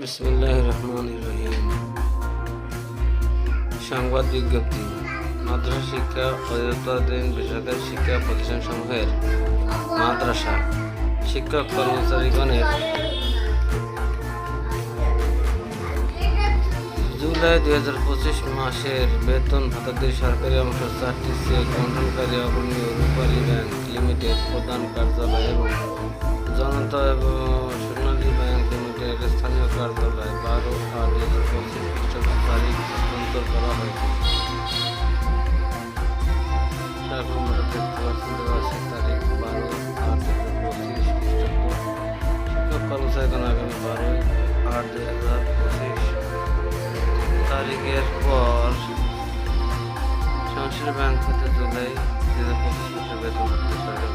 বিসমুল্লাহ রহমান রহিম। সংবাদ বিজ্ঞপ্তি, মাদ্রাসা শিক্ষা অধিদপ্তরাধীন বেসরকারি শিক্ষা প্রতিষ্ঠানসমূহের মাদ্রাসা শিক্ষক কর্মচারীগণের জুলাই দুই হাজার পঁচিশ মাসের বেতন ভাতাদের সরকারি অংশ চারটি চেক বন্ধনকারী অগ্রণী রূপালী ব্যাংক লিমিটেড প্রধান কার্যালয় এবং জনতা এবং কার্যালয় বারো দুই হাজার পঁচিশ খ্রিস্টাব্দ তারিখ হস্তান্তর করা হয়েছে আমরা দেখতে পাচ্ছেন আছে পঁচিশ সংসদ ব্যাংক জুলাই দুই হাজার পঁচিশ বেতন দিতে পারে